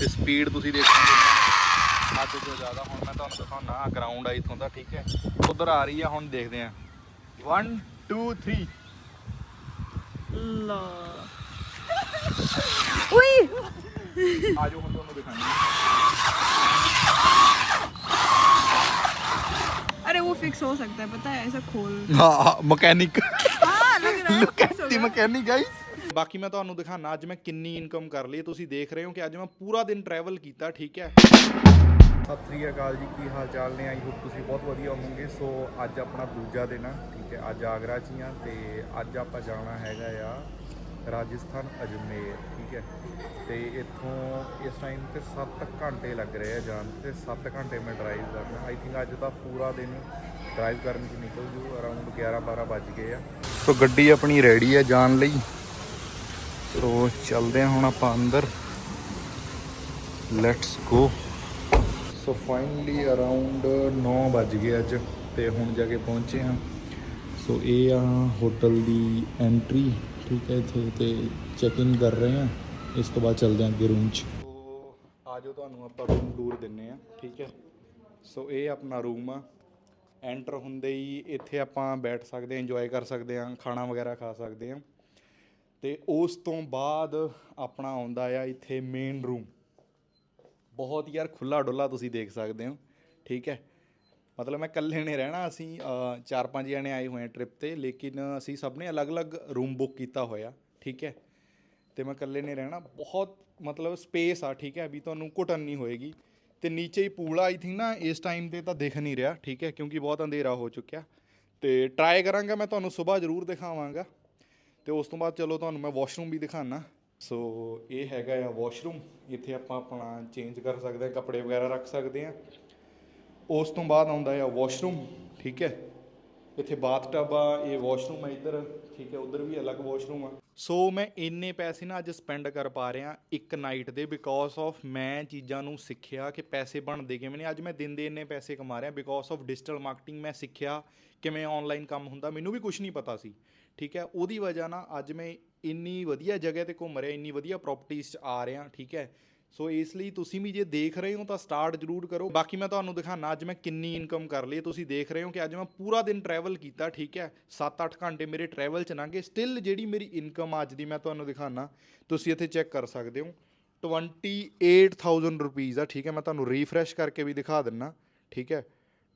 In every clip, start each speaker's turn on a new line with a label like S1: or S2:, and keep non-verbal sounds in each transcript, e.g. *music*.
S1: ਤੇ ਸਪੀਡ ਤੁਸੀਂ ਦੇਖੋਗੇ ਹੱਦ ਤੋਂ ਜ਼ਿਆਦਾ ਹੁਣ ਮੈਂ ਤੁਹਾਨੂੰ ਦਿਖਾਉਣਾ ਗਰਾਊਂਡ ਆ ਇਥੋਂ ਦਾ ਠੀਕ ਹੈ ਉਧਰ ਆ ਰਹੀ ਆ ਹੁਣ ਦੇਖਦੇ ਆ 1 2 3
S2: ਲਾ ਉਈ
S1: ਆ ਜਾਓ ਹੁਣ ਤੁਹਾਨੂੰ ਦਿਖਾਉਂਦੇ
S2: अरे वो फिक्स हो सकता है पता है ऐसा खोल
S1: ਹਾਂ ਮਕੈਨਿਕ
S2: हाँ लग रहा है
S1: ਲੁੱਕ
S2: fix
S1: ਬਾਕੀ ਮੈਂ ਤੁਹਾਨੂੰ ਦਿਖਾਉਣਾ ਅੱਜ ਮੈਂ ਕਿੰਨੀ ਇਨਕਮ ਕਰ ਲਈ ਤੁਸੀਂ ਦੇਖ ਰਹੇ ਹੋ ਕਿ ਅੱਜ ਮੈਂ ਪੂਰਾ ਦਿਨ ਟਰੈਵਲ ਕੀਤਾ, ਠੀਕ ਹੈ? ਸਤਿ ਸ੍ਰੀ ਅਕਾਲ ਜੀ, ਕੀ ਹਾਲ ਚਾਲ ਨੇ? ਆਈ ਹੋਪ ਤੁਸੀਂ ਬਹੁਤ ਵਧੀਆ ਹੋਵੋਗੇ। ਸੋ, ਅੱਜ ਆਪਣਾ ਦੂਜਾ ਦਿਨ ਆ, ਠੀਕ ਹੈ? ਅੱਜ ਆਗਰਾ 'ਚ ਹੀ ਆ ਤੇ ਅੱਜ ਆਪਾਂ ਜਾਣਾ ਹੈਗਾ ਆ ਰਾਜਸਥਾਨ ਅਜਮੇਰ, ਠੀਕ ਹੈ? ਤੇ ਇੱਥੋਂ ਇਸ ਟਾਈਮ ਤੇ 7 ਘੰਟੇ ਲੱਗ ਰਹੇ ਆ ਜਾਣ ਤੇ 7 ਘੰਟੇ ਮੈਂ ਡਰਾਈਵ ਕਰਨਾ। ਆਈ ਥਿੰਕ ਅੱਜ ਦਾ ਪੂਰਾ ਦਿਨ ਡਰਾਈਵ ਕਰਨ 'ਚ ਨਿਕਲ ਜੂ ਅਰਾਊਂਡ 11 12 ਵੱਜ ਗਏ ਆ। ਸੋ ਗੱਡੀ ਆਪਣੀ ਰੈਡੀ ਆ ਜਾਣ ਲਈ। ਸੋ ਚੱਲਦੇ ਹਾਂ ਹੁਣ ਆਪਾਂ ਅੰਦਰ। Let's go so finally around 9 ਵੱਜ ਗਏ ਅੱਜ ਤੇ ਹੁਣ ਜਾ ਕੇ ਪਹੁੰਚੇ ਹਾਂ। ਸੋ ਇਹ ਆ ਹੋਟਲ ਦੀ ਐਂਟਰੀ ਠੀਕ ਹੈ ਇੱਥੇ ਤੇ ਚੈੱਕ ਇਨ ਕਰ ਰਹੇ ਹਾਂ। ਇਸ ਤੋਂ ਬਾਅਦ ਚੱਲਦੇ ਹਾਂ ਅੱਗੇ ਰੂਮ 'ਚ। ਸੋ ਆਜੋ ਤੁਹਾਨੂੰ ਆਪਾਂ ਰੂਮ ਟੂਰ ਦਿੰਨੇ ਆ ਠੀਕ ਹੈ। ਸੋ ਇਹ ਆਪਣਾ ਰੂਮ ਆ। ਐਂਟਰ ਹੁੰਦੇ ਹੀ ਇੱਥੇ ਆਪਾਂ ਬੈਠ ਸਕਦੇ ਹਾਂ ਇੰਜੋਏ ਕਰ ਸਕਦੇ ਹਾਂ, ਖਾਣਾ ਵਗੈਰਾ ਖਾ ਸਕਦੇ ਹਾਂ। ਤੇ ਉਸ ਤੋਂ ਬਾਅਦ ਆਪਣਾ ਆਉਂਦਾ ਆ ਇੱਥੇ ਮੇਨ ਰੂਮ ਬਹੁਤ ਯਾਰ ਖੁੱਲਾ ਡੁੱਲਾ ਤੁਸੀਂ ਦੇਖ ਸਕਦੇ ਹੋ, ਠੀਕ ਹੈ। ਮਤਲਬ ਮੈਂ ਇਕੱਲੇ ਨੇ ਰਹਿਣਾ, ਅਸੀਂ ਚਾਰ ਪੰਜ ਜਣੇ ਆਏ ਹੋਏ ਆ ਟ੍ਰਿਪ ਤੇ, ਲੇਕਿਨ ਅਸੀਂ ਸਭ ਨੇ ਅਲੱਗ-ਅਲੱਗ ਰੂਮ ਬੁੱਕ ਕੀਤਾ ਹੋਇਆ, ਠੀਕ ਹੈ। ਤੇ ਮੈਂ ਇਕੱਲੇ ਨੇ ਰਹਿਣਾ, ਬਹੁਤ ਮਤਲਬ ਸਪੇਸ ਆ, ਠੀਕ ਹੈ, ਵੀ ਤੁਹਾਨੂੰ ਘੁਟਨ ਨਹੀਂ ਹੋਏਗੀ। ਤੇ ਨੀਚੇ ਹੀ ਪੂਲ ਆਈ ਥਿੰਕ ਨਾ ਇਸ ਟਾਈਮ ਤੇ ਤਾਂ ਦਿਖ ਨਹੀਂ ਰਿਹਾ, ਠੀਕ ਹੈ, ਕਿਉਂਕਿ ਬਹੁਤ ਅੰਧੇਰਾ ਹੋ ਚੁੱਕਿਆ। ਤੇ ਟਰਾਈ ਕਰਾਂਗਾ, ਮੈਂ ਤੁਹਾਨੂੰ ਸਵੇਰ ਜ਼ਰੂਰ ਦਿਖਾਵਾਂਗਾ। ਤੇ ਉਸ ਤੋਂ ਬਾਅਦ ਚਲੋ ਤੁਹਾਨੂੰ ਮੈਂ ਵਾਸ਼ਰੂਮ ਵੀ ਦਿਖਾਣਾ ਸੋ ਇਹ ਹੈਗਾ ਆ ਵਾਸ਼ਰੂਮ ਇੱਥੇ ਆਪਾਂ ਆਪਣਾ ਚੇਂਜ ਕਰ ਸਕਦੇ ਹਾਂ ਕੱਪੜੇ ਵਗੈਰਾ ਰੱਖ ਸਕਦੇ ਹਾਂ ਉਸ ਤੋਂ ਬਾਅਦ ਆਉਂਦਾ ਆ ਵਾਸ਼ਰੂਮ ਠੀਕ ਹੈ? ਇੱਥੇ ਬਾਥਟਬ ਆ, ਇਹ ਵਾਸ਼ਰੂਮ ਆ ਇੱਧਰ, ਠੀਕ ਹੈ, ਉਧਰ ਵੀ ਅਲੱਗ ਵਾਸ਼ਰੂਮ ਆ। ਸੋ ਮੈਂ ਇੰਨੇ ਪੈਸੇ ਨਾ ਅੱਜ ਸਪੈਂਡ ਕਰ ਪਾ ਰਿਹਾ ਇੱਕ ਨਾਈਟ ਦੇ ਬਿਕੋਜ਼ ਆਫ ਮੈਂ ਚੀਜ਼ਾਂ ਨੂੰ ਸਿੱਖਿਆ ਕਿ ਪੈਸੇ ਬਣਦੇ ਕਿਵੇਂ ਨੇ। ਅੱਜ ਮੈਂ ਦਿਨ ਦੇ ਇੰਨੇ ਪੈਸੇ ਕਮਾ ਰਿਹਾ ਬਿਕੋਜ਼ ਆਫ ਡਿਜੀਟਲ ਮਾਰਕੀਟਿੰਗ ਮੈਂ ਸਿੱਖਿਆ ਕਿਵੇਂ ਆਨਲਾਈਨ ਕੰਮ ਹੁੰਦਾ, ਮੈਨੂੰ ਵੀ ਕੁਝ ਨਹੀਂ ਪਤਾ ਸੀ। ਠੀਕ ਹੈ? ਉਹਦੀ ਵਜ੍ਹਾ ਨਾਲ ਅੱਜ ਮੈਂ ਇੰਨੀ ਵਧੀਆ ਜਗ੍ਹਾ ਤੇ ਘੁੰਮ ਰਿਹਾ, ਇੰਨੀ ਵਧੀਆ ਪ੍ਰਾਪਰਟੀਆਂ 'ਚ ਆ ਰਿਹਾ, ਠੀਕ ਹੈ? ਸੋ ਇਸ ਲਈ ਤੁਸੀਂ ਵੀ ਜੇ ਦੇਖ ਰਹੇ ਹੋ ਤਾਂ ਸਟਾਰਟ ਜ਼ਰੂਰ ਕਰੋ। ਬਾਕੀ ਮੈਂ ਤੁਹਾਨੂੰ ਦਿਖਾਣਾ ਅੱਜ ਮੈਂ ਕਿੰਨੀ ਇਨਕਮ ਕਰ ਲਈ ਤੁਸੀਂ ਦੇਖ ਰਹੇ ਹੋ ਕਿ ਅੱਜ ਮੈਂ ਪੂਰਾ ਦਿਨ ਟਰੈਵਲ ਕੀਤਾ, ਠੀਕ ਹੈ? 7-8 ਘੰਟੇ ਮੇਰੇ ਟਰੈਵਲ ਚ ਲੰਘੇ। ਸਟਿਲ ਜਿਹੜੀ ਮੇਰੀ ਇਨਕਮ ਅੱਜ ਦੀ ਮੈਂ ਤੁਹਾਨੂੰ ਦਿਖਾਣਾ ਤੁਸੀਂ ਇੱਥੇ ਚੈੱਕ ਕਰ ਸਕਦੇ ਹੋ। 28000 ਰੁਪਈਸ ਆ, ਠੀਕ ਹੈ? ਮੈਂ ਤੁਹਾਨੂੰ ਰੀਫਰੈਸ਼ ਕਰਕੇ ਵੀ ਦਿਖਾ ਦਿੰਨਾ, ਠੀਕ ਹੈ?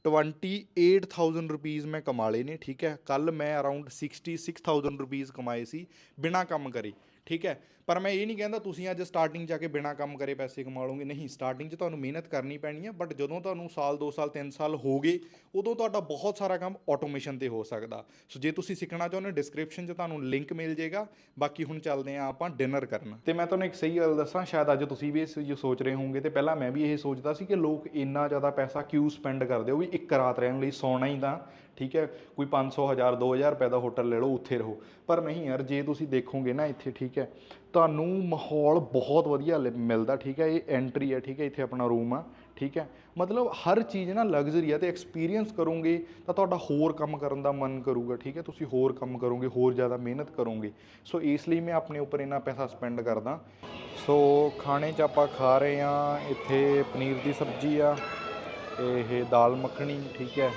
S1: 28000 ਰੁਪਈਸ ਮੈਂ ਕਮਾ ਲਏ ਨੇ, ਠੀਕ ਹੈ? ਕੱਲ ਮੈਂ ਅਰਾਊਂਡ 66000 ਰੁਪਈਸ ਕਮਾਏ ਸੀ, ਬਿਨਾ ਕੰਮ ਕਰੇ, ਠੀਕ ਹੈ? ਪਰ ਮੈਂ ਇਹ ਨਹੀਂ ਕਹਿੰਦਾ ਤੁਸੀਂ ਅੱਜ ਸਟਾਰਟਿੰਗ ਜਾ ਕੇ ਬਿਨਾ ਕੰਮ ਕਰੇ ਪੈਸੇ ਕਮਾ ਲਓਗੇ ਨਹੀਂ ਸਟਾਰਟਿੰਗ 'ਚ ਤੁਹਾਨੂੰ ਮਿਹਨਤ ਕਰਨੀ ਪੈਣੀ ਹੈ ਬਟ ਜਦੋਂ ਤੁਹਾਨੂੰ ਸਾਲ 2 ਸਾਲ 3 ਸਾਲ ਹੋ ਗਏ, ਉਦੋਂ ਤੁਹਾਡਾ ਬਹੁਤ ਸਾਰਾ ਕੰਮ ਆਟੋਮੇਸ਼ਨ ਤੇ ਹੋ ਸਕਦਾ। ਸੋ ਜੇ ਤੁਸੀਂ ਸਿੱਖਣਾ ਚਾਹੁੰਦੇ ਹੋ ਡਿਸਕ੍ਰਿਪਸ਼ਨ 'ਚ ਤੁਹਾਨੂੰ ਲਿੰਕ ਮਿਲ ਜਾਏਗਾ। ਬਾਕੀ ਹੁਣ ਚੱਲਦੇ ਹਾਂ ਆਪਾਂ ਡਿਨਰ ਕਰਨ। ਤੇ ਮੈਂ ਤੁਹਾਨੂੰ ਇੱਕ ਸਹੀ ਗੱਲ ਦੱਸਾਂ, ਸ਼ਾਇਦ ਅੱਜ ਤੁਸੀਂ ਵੀ ਇਸ ਜੋ ਸੋਚ ਰਹੇ ਹੋਵੋਗੇ ਤੇ ਪਹਿਲਾਂ ਮੈਂ ਵੀ ਇਹ ਸੋਚਦਾ ਸੀ ਕਿ ਲੋਕ ਇੰਨਾ ਜ਼ਿਆਦਾ ਪੈਸਾ ਕਿਉਂ ਸਪੈਂਡ ਕਰਦੇ ਹੋ ਵੀ ਇੱਕ ਰਾਤ ਰਹਿਣ ਲਈ ਸੌਣਾ ਹੀ ਤਾਂ, ਠੀਕ ਹੈ? ਕੋਈ 500 1000 2000 ਰੁਪਏ ਦਾ ਹੋਟਲ ਲੈ ਲਓ, ਉੱਥੇ ਰਹੋ। ਪਰ ਨਹੀਂ ਯਾਰ, ਜੇ ਤੁਸੀਂ ਦੇਖੋਗੇ ਨਾ ਇੱਥੇ, ਠੀਕ ਹੈ ਤੁਹਾਨੂੰ ਮਾਹੌਲ ਬਹੁਤ ਵਧੀਆ ਲਿ- ਮਿਲਦਾ, ਠੀਕ ਹੈ? ਇਹ ਐਂਟਰੀ ਹੈ, ਠੀਕ ਹੈ? ਇੱਥੇ ਆਪਣਾ ਰੂਮ ਆ, ਠੀਕ ਹੈ? ਮਤਲਬ ਹਰ ਚੀਜ਼ ਨਾ ਲਗਜ਼ਰੀ ਆ ਤੇ ਐਕਸਪੀਰੀਅੰਸ ਕਰੋਗੇ ਤਾਂ ਤੁਹਾਡਾ ਹੋਰ ਕੰਮ ਕਰਨ ਦਾ ਮਨ ਕਰੂਗਾ, ਠੀਕ ਹੈ? ਤੁਸੀਂ ਹੋਰ ਕੰਮ ਕਰੋਗੇ, ਹੋਰ ਜ਼ਿਆਦਾ ਮਿਹਨਤ ਕਰੋਗੇ। ਸੋ ਇਸ ਲਈ ਮੈਂ ਆਪਣੇ ਉੱਪਰ ਇੰਨਾ ਪੈਸਾ ਸਪੈਂਡ ਕਰਦਾ। ਸੋ ਖਾਣੇ 'ਚ ਆਪਾਂ ਖਾ ਰਹੇ ਆ ਇੱਥੇ ਪਨੀਰ ਦੀ ਸਬਜ਼ੀ ਆ, ਇਹ ਦਾਲ ਮੱਖਣੀ, ਠੀਕ ਹੈ?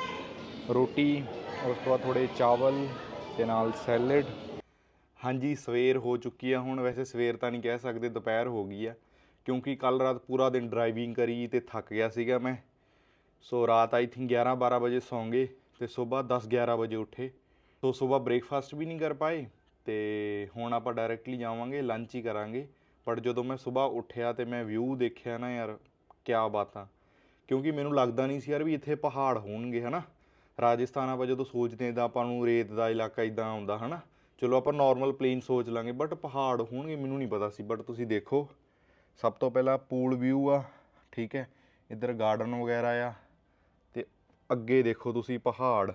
S1: ਰੋਟੀ, ਉਸ ਤੋਂ ਬਾਅਦ ਥੋੜੇ ਚਾਵਲ ਤੇ ਨਾਲ ਸੈਲਡ। ਹਾਂਜੀ, ਸਵੇਰ ਹੋ ਚੁੱਕੀ ਆ ਹੁਣ। ਵੈਸੇ ਸਵੇਰ ਤਾਂ ਨਹੀਂ ਕਹਿ ਸਕਦੇ, ਦੁਪਹਿਰ ਹੋ ਗਈ ਆ। ਕਿਉਂਕਿ ਕੱਲ ਰਾਤ ਪੂਰਾ ਦਿਨ ਡਰਾਈਵਿੰਗ ਕਰੀ ਤੇ ਥੱਕ ਗਿਆ ਸੀਗਾ ਮੈਂ। ਸੋ ਰਾਤ ਆਈ ਥਿੰਕ 11 12 ਵਜੇ ਸੌਂਗੇ ਤੇ ਸਵੇਰ 10 11 ਵਜੇ ਉੱਠੇ। ਸੋ ਸਵੇਰ ਬ੍ਰੇਕਫਾਸਟ ਵੀ ਨਹੀਂ ਕਰ ਪਾਏ ਤੇ ਹੁਣ ਆਪਾਂ ਡਾਇਰੈਕਟਲੀ ਜਾਵਾਂਗੇ ਲੰਚ ਹੀ ਕਰਾਂਗੇ। ਪਰ ਜਦੋਂ ਮੈਂ ਸਵੇਰ ਉੱਠਿਆ ਤੇ ਮੈਂ ਵਿਊ ਦੇਖਿਆ ਨਾ ਯਾਰ, ਕਿਆ ਬਾਤਾਂ। ਕਿਉਂਕਿ ਮੈਨੂੰ ਲੱਗਦਾ ਨਹੀਂ ਸੀ ਯਾਰ ਵੀ ਇੱਥੇ ਪਹਾੜ ਹੋਣਗੇ, ਹਨਾ। ਰਾਜਸਥਾਨ ਆਪਾਂ ਜਦੋਂ ਸੋਚਦੇ ਤਾਂ ਆਪਾਂ ਨੂੰ ਰੇਤ ਦਾ ਇਲਾਕਾ ਇਦਾਂ ਆਉਂਦਾ ਹਨਾ। ਚਲੋ ਆਪਾਂ ਨਾਰਮਲ ਪਲੇਨ ਸੋਚ ਲਾਂਗੇ ਬਟ ਪਹਾੜ ਹੋਣਗੇ ਮੈਨੂੰ ਨਹੀਂ ਪਤਾ ਸੀ ਬਟ ਤੁਸੀਂ ਦੇਖੋ। ਸਭ ਤੋਂ ਪਹਿਲਾਂ ਪੂਲ ਵਿਊ ਆ, ਠੀਕ ਹੈ? ਇੱਧਰ ਗਾਰਡਨ ਵਗੈਰਾ ਆ, ਤੇ ਅੱਗੇ ਦੇਖੋ ਤੁਸੀਂ ਪਹਾੜ,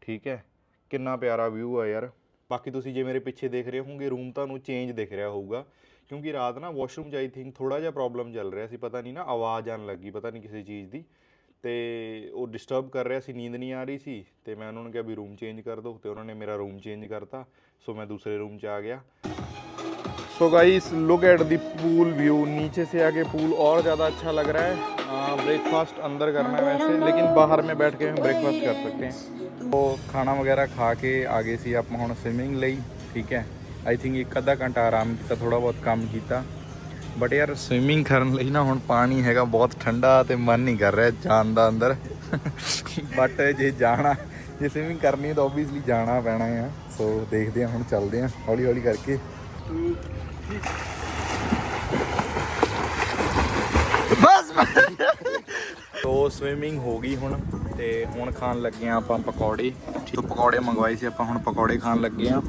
S1: ਠੀਕ ਹੈ? ਕਿੰਨਾ ਪਿਆਰਾ ਵਿਊ ਆ ਯਾਰ। ਬਾਕੀ ਤੁਸੀਂ ਜੇ ਮੇਰੇ ਪਿੱਛੇ ਦੇਖ ਰਹੇ ਹੋਗੇ ਰੂਮ ਤੁਹਾਨੂੰ ਚੇਂਜ ਦਿਖ ਰਿਹਾ ਹੋਊਗਾ। ਕਿਉਂਕਿ ਰਾਤ ਨਾ ਵਾਸ਼ਰੂਮ 'ਚ ਆਈ ਥਿੰਕ ਥੋੜਾ ਜਿਹਾ ਪ੍ਰੋਬਲਮ ਚੱਲ ਰਿਹਾ ਸੀ, ਪਤਾ ਨਹੀਂ ਨਾ, ਆਵਾਜ਼ ਆਣ ਲੱਗੀ, ਪਤਾ ਨਹੀਂ ਕਿਸੇ ਚੀਜ਼ ਦੀ। ਤੇ ਉਹ ਡਿਸਟਰਬ ਕਰ ਰਿਹਾ ਸੀ ਨੀਂਦ ਨਹੀਂ ਆ ਰਹੀ ਸੀ ਤੇ ਮੈਂ ਉਹਨਾਂ ਨੂੰ ਕਿਹਾ ਵੀ ਰੂਮ ਚੇਂਜ ਕਰ ਦਿਓ ਤੇ ਉਹਨਾਂ ਨੇ ਮੇਰਾ ਰੂਮ ਚੇਂਜ ਕਰਤਾ ਸੋ ਮੈਂ ਦੂਸਰੇ ਰੂਮ 'ਚ ਆ ਗਿਆ so guys look at the pool view नीचे से आके पूल और ज़्यादा अच्छा लग रहा है ब्रेकफास्ट अंदर करना है वैसे लेकिन बाहर में बैठ के हम ब्रेकफास्ट कर सकते हैं तो ਖਾਣਾ ਵਗੈਰਾ ਖਾ ਕੇ ਆ ਗਏ ਸੀ ਆਪਾਂ ਹੁਣ ਸਵਿਮਿੰਗ ਲਈ ਠੀਕ ਹੈ ਆਈ ਥਿੰਕ ਇੱਕ ਅੱਧਾ ਘੰਟਾ ਆਰਾਮ ਕੀਤਾ ਥੋੜਾ ਬਹੁਤ ਕੰਮ ਕੀਤਾ ਬਟ ਯਾਰ ਸਵਿਮਿੰਗ ਕਰਨ ਲਈ ਨਾ ਹੁਣ ਪਾਣੀ ਹੈਗਾ ਬਹੁਤ ਠੰਡਾ ਤੇ ਮਨ ਨਹੀਂ ਕਰ ਰਿਹਾ ਜਾਣ ਦਾ ਅੰਦਰ। ਬਟ ਜੇ ਜਾਣਾ, ਜੇ ਸਵਿਮਿੰਗ ਕਰਨੀ ਹੈ ਤਾਂ ਆਬਵੀਅਸਲੀ ਜਾਣਾ ਪੈਣਾ ਆ। ਸੋ ਦੇਖਦੇ ਹਾਂ, ਹੁਣ ਚੱਲਦੇ ਹਾਂ ਹੌਲੀ ਹੌਲੀ ਕਰਕੇ। ਬਸ ਤੋ ਸਵਿਮਿੰਗ ਹੋ ਗਈ ਹੁਣ ਤੇ ਹੁਣ ਖਾਣ ਲੱਗੇ ਆ ਆਪਾਂ ਪਕੌੜੇ। ਤੋ ਪਕੌੜੇ ਮੰਗਵਾਏ ਸੀ, ਆਪਾਂ ਹੁਣ ਪਕੌੜੇ ਖਾਣ ਲੱਗੇ ਆ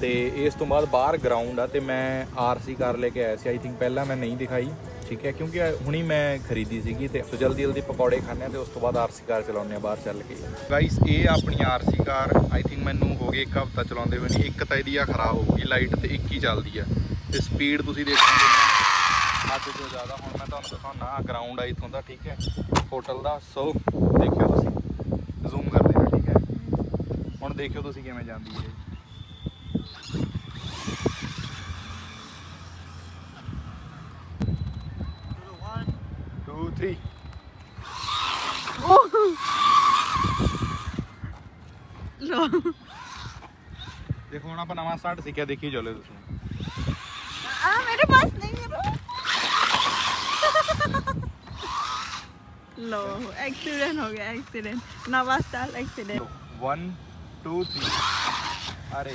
S1: ਤੇ ਇਸ ਤੋਂ ਬਾਅਦ ਬਾਹਰ ਗਰਾਊਂਡ ਆ ਤੇ ਮੈਂ ਆਰਸੀ ਕਾਰ ਲੈ ਕੇ ਆਇਆ ਸੀ। ਆਈ ਥਿੰਕ ਪਹਿਲਾਂ ਮੈਂ ਨਹੀਂ ਦਿਖਾਈ ਠੀਕ ਹੈ? ਕਿਉਂਕਿ ਹੁਣੀ ਮੈਂ ਖਰੀਦੀ ਸੀਗੀ ਤੇ ਸੋ ਜਲਦੀ ਜਲਦੀ ਪਕੌੜੇ ਖਾਣੇ ਆ ਤੇ ਉਸ ਤੋਂ ਬਾਅਦ ਆਰਸੀ ਕਾਰ ਚਲਾਉਂਦੇ ਆ ਬਾਹਰ ਚੱਲ ਕੇ। ਗਾਈਸ ਇਹ ਆਪਣੀ ਆਰਸੀ ਕਾਰ ਆਈ ਥਿੰਕ ਮੈਨੂੰ ਹੋ ਗਏ ਇੱਕ ਹਫਤਾ ਚਲਾਉਂਦੇ ਹੋਏ ਨਹੀਂ ਇੱਕ ਤਾਂ ਇਹਦੀ ਆ ਖਰਾਬ ਹੋ ਗਈ ਲਾਈਟ ਤੇ ਇੱਕ ਹੀ ਚੱਲਦੀ ਆ। ਤੇ ਸਪੀਡ ਤੁਸੀਂ ਦੇਖੋਗੇ ਹੱਦ ਤੋਂ ਜ਼ਿਆਦਾ ਹੁਣ ਮੈਂ ਤੁਹਾਨੂੰ ਦਿਖਾਉਣਾ ਗਰਾਊਂਡ ਆ ਇਥੋਂ ਦਾ ਠੀਕ ਹੈ? ਹੋਟਲ ਦਾ ਸੋ ਦੇਖਿਓ ਤੁਸੀਂ। ਜ਼ੂਮ ਕਰਦੇ ਹਾਂ ਠੀਕ ਹੈ? ਹੁਣ ਦੇਖਿਓ ਤੁਸੀਂ ਕਿਵੇਂ ਜਾਂਦੀ ਹੈ। देखो ना अपन हमारा स्टार्ट सीखा देखिए चले उसमें
S2: आ मेरे पास नहीं है लो एक्सीडेंट हो गया एक्सीडेंट नवा star accident
S1: one two three अरे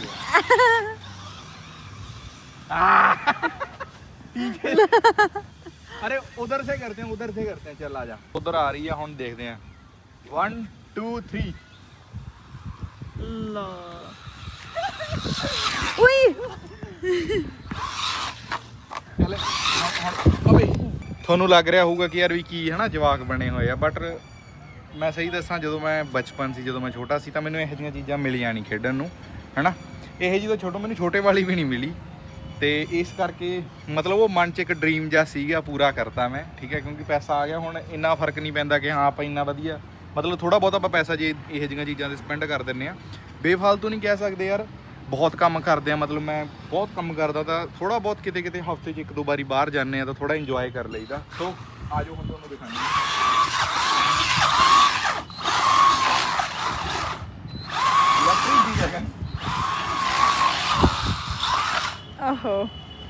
S1: ठीक है अरे उधर से करते हैं उधर से करते हैं चल आ जा उधर आ रही है हम देखते हैं वन टू थ्री ਤੁਹਾਨੂੰ ਲੱਗ ਰਿਹਾ ਹੋਊਗਾ ਕਿ ਯਾਰ ਵੀ ਕੀ ਹੈ ਨਾ ਜਵਾਕ ਬਣੇ ਹੋਏ ਆ ਬਟ ਮੈਂ ਸਹੀ ਦੱਸਾਂ ਜਦੋਂ ਮੈਂ ਬਚਪਨ ਸੀ ਜਦੋਂ ਮੈਂ ਛੋਟਾ ਸੀ ਤਾਂ ਮੈਨੂੰ ਇਹੋ ਜਿਹੀਆਂ ਚੀਜ਼ਾਂ ਮਿਲੀਆਂ ਨਹੀਂ ਖੇਡਣ ਨੂੰ ਹੈਨਾ? ਇਹੋ ਜਿਹੀ ਤਾਂ ਛੋਟੋ ਮੈਨੂੰ ਛੋਟੇ ਵਾਲੀ ਵੀ ਨਹੀਂ ਮਿਲੀ ਤੇ ਇਸ ਕਰਕੇ ਮਤਲਬ ਉਹ ਮਨ 'ਚ ਇੱਕ ਡ੍ਰੀਮ ਜਿਹਾ ਸੀਗਾ ਪੂਰਾ ਕਰਤਾ ਮੈਂ ਠੀਕ ਹੈ? ਕਿਉਂਕਿ ਪੈਸਾ ਆ ਗਿਆ ਹੁਣ ਇੰਨਾ ਫ਼ਰਕ ਨਹੀਂ ਪੈਂਦਾ ਕਿ ਹਾਂ ਆਪਾਂ ਇੰਨਾ ਵਧੀਆ ਮਤਲਬ ਥੋੜਾ ਬਹੁਤ ਆਪਾਂ ਪੈਸਾ ਜੇ ਇਹੋ ਜਿਹੀਆਂ ਚੀਜ਼ਾਂ ਤੇ ਸਪੈਂਡ ਕਰ ਦਿੰਨੇ ਆ ਬੇਫਾਲਤੂ ਨਹੀਂ ਕਹਿ ਸਕਦੇ ਯਾਰ, ਬਹੁਤ ਕੰਮ ਕਰਦੇ ਆ ਮਤਲਬ ਮੈਂ ਬਹੁਤ ਕੰਮ ਕਰਦਾ ਤਾਂ ਥੋੜਾ ਬਹੁਤ ਕਿਤੇ ਕਿਤੇ ਹਫ਼ਤੇ 'ਚ ਇੱਕ ਦੋ ਵਾਰੀ ਬਾਹਰ ਜਾਂਦੇ ਆ ਤਾਂ ਥੋੜਾ ਇੰਜੋਏ ਕਰ ਲਈਦਾ। ਸੋ ਆਜੋ ਹੁਣ ਤੁਹਾਨੂੰ ਦਿਖਾਉਂਦੇ ਹਾਂ। ਲੱਕੜੀ ਦੀ ਜਗ੍ਹਾ
S2: ओहो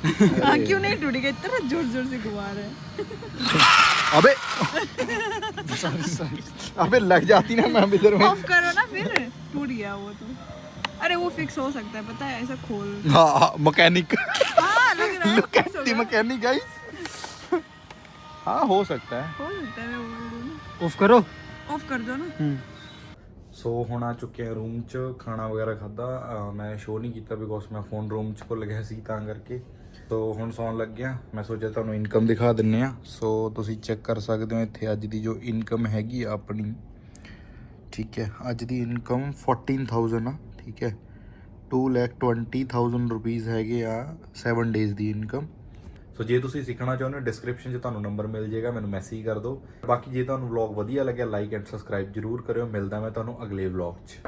S2: *laughs* हाँ क्यों नहीं टूट गया इतना जोर जोर से घुमा रहे हैं
S1: अबे *laughs* सॉरी सॉरी अबे लग जाती ना मैं इधर में
S2: ऑफ करो ना फिर टूट गया वो तो अरे वो फिक्स हो सकता है पता है ऐसा खोल
S1: हाँ मैकेनिक
S2: हाँ लग रहा है
S1: लुक
S2: fix
S1: एट
S2: हो
S1: द
S2: गया।
S1: मैकेनिक गाइस हाँ हो सकता है
S2: हो सकता है मैं बोल दूँ ना
S3: ऑफ करो
S2: ऑफ कर दो ना
S1: ਸੋ ਹੁਣ ਆ ਚੁੱਕੇ ਆ ਰੂਮ 'ਚ ਖਾਣਾ ਵਗੈਰਾ ਖਾਦਾ ਮੈਂ ਸ਼ੋਅ ਨਹੀਂ ਕੀਤਾ ਬਿਕੋਜ਼ ਮੈਂ ਫੋਨ ਰੂਮ 'ਚ ਭੁੱਲ ਗਿਆ ਸੀ ਤਾਂ ਕਰਕੇ ਸੋ ਹੁਣ ਸੌਣ ਲੱਗਿਆ ਮੈਂ ਸੋਚਿਆ ਤੁਹਾਨੂੰ ਇਨਕਮ ਦਿਖਾ ਦਿੰਨੇ ਆ। ਸੋ ਤੁਸੀਂ ਚੈੱਕ ਕਰ ਸਕਦੇ ਹੋ ਇੱਥੇ ਅੱਜ ਦੀ ਜੋ ਇਨਕਮ ਹੈਗੀ ਆ ਆਪਣੀ। ਠੀਕ ਹੈ, ਅੱਜ ਦੀ ਇਨਕਮ 14000 ਆ, ਠੀਕ ਹੈ। 220000 ਰੁਪੀਸ ਹੈਗੇ ਆ 7 ਡੇਜ਼ ਦੀ ਇਨਕਮ ਸੋ ਜੇ ਤੁਸੀਂ ਸਿੱਖਣਾ ਚਾਹੁੰਦੇ ਹੋ ਡਿਸਕ੍ਰਿਪਸ਼ਨ 'ਚ ਤੁਹਾਨੂੰ ਨੰਬਰ ਮਿਲ ਜਾਏਗਾ, ਮੈਨੂੰ ਮੈਸੇਜ ਕਰ ਦਿਓ। ਬਾਕੀ ਜੇ ਤੁਹਾਨੂੰ ਵਲੌਗ ਵਧੀਆ ਲੱਗਿਆ ਲਾਈਕ ਐਂਡ ਸਬਸਕ੍ਰਾਈਬ ਜਰੂਰ ਕਰਿਓ। ਮਿਲਦਾ ਮੈਂ ਤੁਹਾਨੂੰ ਅਗਲੇ ਵਲੌਗ 'ਚ।